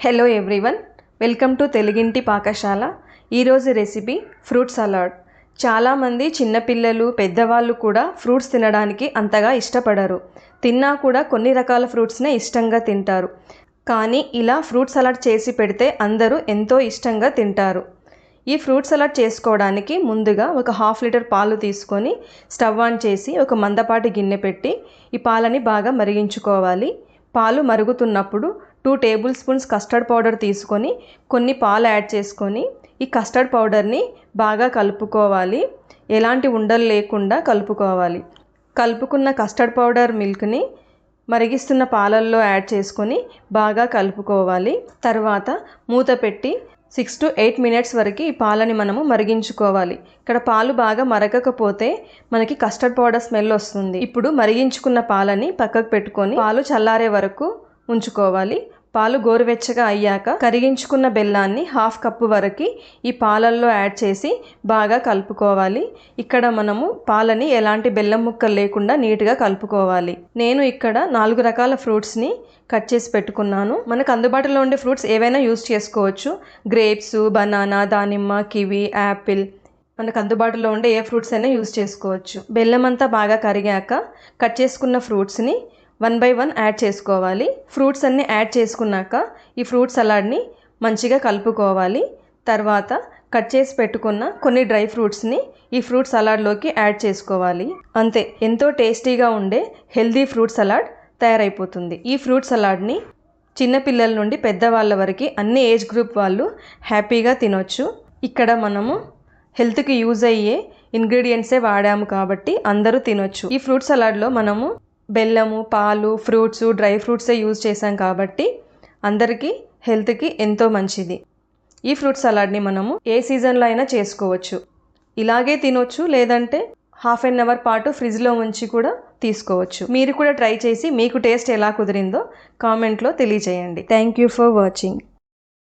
Hello everyone welcome to తెలుగింటి పాకశాల ఈరోజు recipe fruit salad చాలామంది చిన్నపిల్లలు పెద్దవాళ్ళు కూడా ఫ్రూట్స్ తినడానికి అంతగా ఇష్టపడరు. తిన్నా కూడా కొన్ని రకాల ఫ్రూట్స్నే ఇష్టంగా తింటారు. కానీ ఇలా ఫ్రూట్ సలాడ్ చేసి పెడితే అందరూ ఎంతో ఇష్టంగా తింటారు. ఈ ఫ్రూట్ సలాడ్ చేసుకోవడానికి ముందుగా ఒక హాఫ్ లీటర్ పాలు తీసుకొని స్టవ్ ఆన్ చేసి ఒక మందపాటి గిన్నె పెట్టి ఈ పాలని బాగా మరిగించుకోవాలి. పాలు మరుగుతున్నప్పుడు two tablespoons custard powder తీసుకొని కొన్ని పాలు యాడ్ చేసుకొని ఈ కస్టర్డ్ పౌడర్ని బాగా కలుపుకోవాలి. ఎలాంటి ఉండలు లేకుండా కలుపుకోవాలి. కలుపుకున్న కస్టర్డ్ పౌడర్ మిల్క్ని మరిగిస్తున్న పాలల్లో యాడ్ చేసుకొని బాగా కలుపుకోవాలి. తర్వాత మూత పెట్టి సిక్స్ టు ఎయిట్ మినిట్స్ వరకు ఈ పాలని మనము మరిగించుకోవాలి. ఇక్కడ పాలు బాగా మరగకపోతే మనకి కస్టర్డ్ పౌడర్ స్మెల్ వస్తుంది. ఇప్పుడు మరిగించుకున్న పాలని పక్కకు పెట్టుకొని పాలు చల్లారే వరకు ఉంచుకోవాలి. పాలు గోరువెచ్చగా అయ్యాక కరిగించుకున్న బెల్లాన్ని హాఫ్ కప్పు వరకు ఈ పాలల్లో యాడ్ చేసి బాగా కలుపుకోవాలి. ఇక్కడ మనము పాలని ఎలాంటి బెల్లం ముక్కలు లేకుండా నీట్గా కలుపుకోవాలి. నేను ఇక్కడ నాలుగు రకాల ఫ్రూట్స్ని కట్ చేసి పెట్టుకున్నాను. మనకు అందుబాటులో ఉండే ఫ్రూట్స్ ఏవైనా యూస్ చేసుకోవచ్చు. గ్రేప్స్ బనానా దానిమ్మ కివి యాపిల్. మనకు అందుబాటులో ఉండే ఏ ఫ్రూట్స్ అయినా యూస్ చేసుకోవచ్చు. బెల్లం అంతా బాగా కరిగాక కట్ చేసుకున్న ఫ్రూట్స్ని వన్ బై వన్ యాడ్ చేసుకోవాలి. ఫ్రూట్స్ అన్నీ యాడ్ చేసుకున్నాక ఈ ఫ్రూట్ సలాడ్ని మంచిగా కలుపుకోవాలి. తర్వాత కట్ చేసి పెట్టుకున్న కొన్ని డ్రై ఫ్రూట్స్ని ఈ ఫ్రూట్ సలాడ్లోకి యాడ్ చేసుకోవాలి. అంతే ఎంతో టేస్టీగా ఉండే హెల్దీ ఫ్రూట్ సలాడ్ తయారైపోతుంది. ఈ ఫ్రూట్ సలాడ్ని చిన్నపిల్లల నుండి పెద్దవాళ్ళ వరకు అన్ని ఏజ్ గ్రూప్ వాళ్ళు హ్యాపీగా తినొచ్చు. ఇక్కడ మనము హెల్త్కి యూజ్ అయ్యే ఇంగ్రీడియంట్సే వాడాము కాబట్టి అందరూ తినొచ్చు. ఈ ఫ్రూట్ సలాడ్లో మనము బెల్లము పాలు ఫ్రూట్స్ డ్రై ఫ్రూట్సే యూజ్ చేసాం కాబట్టి అందరికీ హెల్త్కి ఎంతో మంచిది. ఈ ఫ్రూట్ సలాడ్ని మనము ఏ సీజన్లో అయినా చేసుకోవచ్చు. ఇలాగే తినొచ్చు లేదంటే హాఫ్ అన్ అవర్ పాటు ఫ్రిడ్జ్లో ఉంచి కూడా తీసుకోవచ్చు. మీరు కూడా ట్రై చేసి మీకు టేస్ట్ ఎలా కుదిరిందో కామెంట్లో తెలియజేయండి. Thank you for watching.